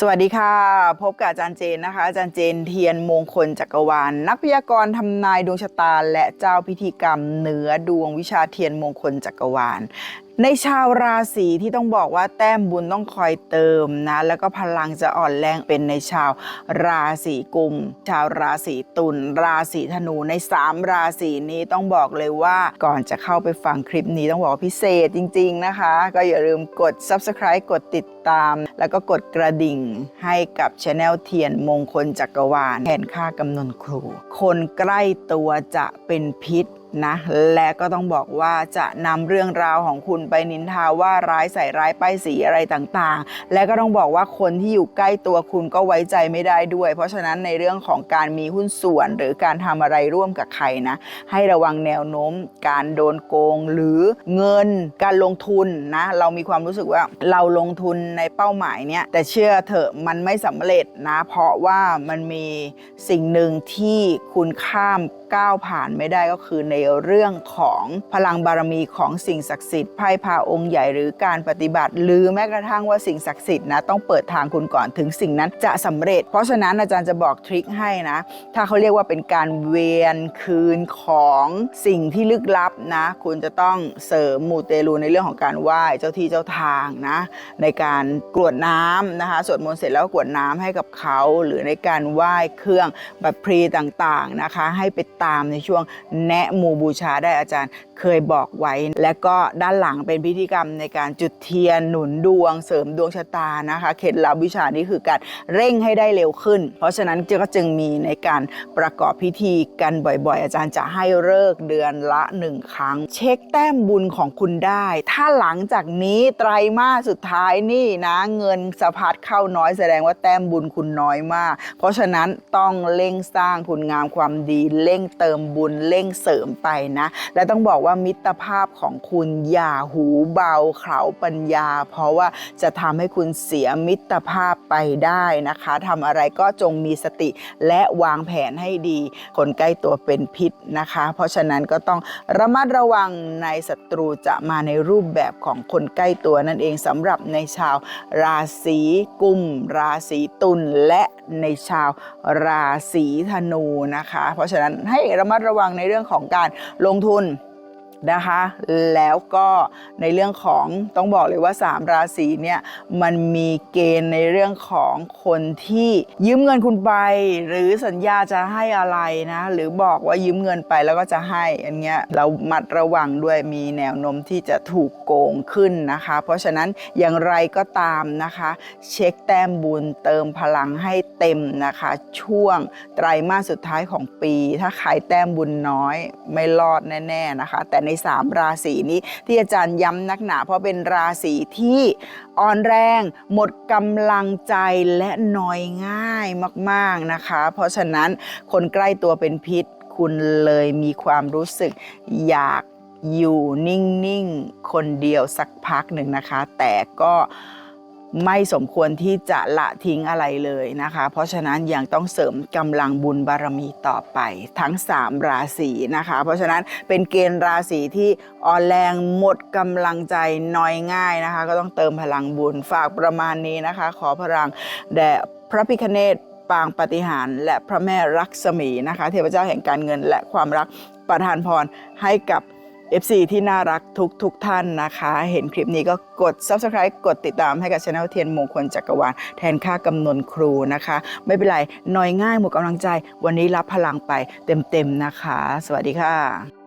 สวัสดีค่ะ พบกับอาจารย์เจนนะคะ อาจารย์เจนเทียนมงคลจักรวาลนักพยากรณ์ทำนายดวงชะตา และเจ้าพิธีกรรมเหนือดวงวิชาเทียนมงคลจักรวาล ในชาวราศีที่ต้องบอกว่าแต้มบุญต้องคอยเติมนะ แล้วก็พลังจะอ่อนแรงเป็นในชาวราศีกุม ชาวราศีตุลราศีธนูใน 3 ราศีนี้ต้องบอกเลยว่าก่อนจะเข้าไปฟังคลิปนี้ต้องบอกพิเศษจริง ๆนะคะ ก็อย่าลืมกด subscribe กดติดตาม แล้วก็กดกระดิ่งให้กับช anel เทียนมงคลจักรวาลแทนค่ากำนนครู คนใกล้ตัวจะเป็นพิษ นะและก็ต้องบอกว่าจะนำเรื่องราวของคุณไปนินทาว่าร้ายใส่ร้ายป้ายสีอะไรต่างๆ และก็ต้องบอกว่าคนที่อยู่ใกล้ตัวคุณก็ไว้ใจไม่ได้ด้วย เพราะฉะนั้นในเรื่องของการมีหุ้นส่วน หรือการทำอะไรร่วมกับใครนะ ให้ระวังแนวโน้ม การโดนโกงหรือเงินการลงทุนนะเรามีความรู้สึกว่าเราลงทุนในเป้าหมายเนี้ยแต่เชื่อเถอะมันไม่สำเร็จนะ เพราะว่ามันมีสิ่งหนึ่งที่คุณข้ามก้าวผ่านไม่ได้ก็คือในเรื่องของพลังบารมีของสิ่งศักดิ์สิทธิ์ไพ่พาองค์ใหญ่หรือการปฏิบัติ หรือแม้กระทั่งว่าสิ่งศักดิ์สิทธิ์นะต้องเปิดทางคุณก่อนถึงสิ่งนั้นจะสำเร็จ เพราะฉะนั้นอาจารย์จะบอกทริคให้นะ ถ้าเขาเรียกว่าเป็นการเวียนคืนของสิ่งที่ลึกลับนะ คุณจะต้องเสริมมูเตลูในเรื่องของการไหว้เจ้าที่เจ้าทางนะในการกรวดน้ำนะคะสวดมนต์เสร็จแล้วกรวดน้ำให้กับเขา หรือในการไหว้เครื่องแบบพรีต่างๆนะคะ ให้ไปตามในช่วงแนะหมูบูชาได้อาจารย์ เคยบอกไว้ และก็ด้านหลังเป็นพิธีกรรมในการจุดเทียนหนุนดวง เสริมดวงชะตานะคะเคล็ดลับวิชานี้คือการเร่งให้ได้เร็วขึ้น เพราะฉะนั้นก็จึงมีในการประกอบพิธีกันบ่อยๆ อาจารย์จะให้เลิกเดือนละหนึ่งครั้ง เช็คแต้มบุญของคุณได้ ถ้าหลังจากนี้ไตรมาสสุดท้ายนี่นะเงินสะพัดเข้าน้อยแสดงว่าแต้มบุญคุณน้อยมาก เพราะฉะนั้นต้องเร่งสร้างคุณงามความดี เร่งเติมบุญเร่งเสริมไปนะ และต้องบอกว่ามิตรภาพของคุณอย่าหูเบาเขาปัญญา เพราะว่าจะทำให้คุณเสียมิตรภาพไปได้นะคะทำอะไรก็จงมีสติและวางแผนให้ดี คนใกล้ตัวเป็นพิษนะคะ เพราะฉะนั้นก็ต้องระมัดระวังในศัตรูจะมาในรูปแบบของคนใกล้ตัวนั่นเองสำหรับในชาวราศีกุม ราศีตุลและในชาวราศีธนูนะคะ เพราะฉะนั้นให้ระมัดระวังในเรื่องของการลงทุน นะคะ แล้วก็ในเรื่องของต้องบอกเลยว่า 3 ราศีเนี่ยมันมีเกณฑ์ในเรื่องของคนที่ยืมเงินคุณไป หรือสัญญาจะให้อะไรนะหรือบอกว่ายืมเงินไปแล้วก็จะให้อันเนี้ยเรามัดระวังด้วยมีแนวโน้มที่จะถูกโกงขึ้นนะคะ เพราะฉะนั้นอย่างไรก็ตามนะคะ เช็คแต้มบุญเติมพลังให้เต็มนะคะ ช่วงไตรมาสสุดท้ายของปี ถ้าใครแต้มบุญน้อยไม่รอดแน่ ๆนะคะ แต่ใน 3 ราศีนี้ ที่อาจารย์ย้ำนักหนา เพราะเป็นราศีที่อ่อนแรง หมดกำลังใจและน้อยง่ายมากๆนะคะ เพราะฉะนั้นคนใกล้ตัวเป็นพิษ คุณเลยมีความรู้สึกอยากอยู่นิ่ง ๆ คนเดียวสักพักหนึ่งนะคะ แต่ก็ ไม่สมควรที่จะละทิ้งอะไรเลยนะคะ เพราะฉะนั้นยังต้องเสริมกำลังบุญบารมีต่อไปทั้ง 3 ราศีนะคะ เพราะฉะนั้นเป็นเกณฑ์ราศีที่อ่อนแรงหมดกำลังใจน้อยง่ายนะคะ ก็ต้องเติมพลังบุญฝากประมาณนี้นะคะ ขอพลังแด่พระพิคเนตปางปฏิหารและพระแม่รักษมีนะคะ เทพเจ้าแห่งการเงินและความรักประทานพรให้กับ FC ที่น่ารักทุกทุกท่านนะคะ เห็นคลิปนี้ก็กด Subscribe กดติดตามให้กับช anel เทียนมงคลจักรวาลแทนค่ากำนนครูนะคะ ไม่เป็นไรน้อยง่ายหมดกำลังใจ วันนี้รับพลังไปเต็มๆนะคะ สวัสดีค่ะ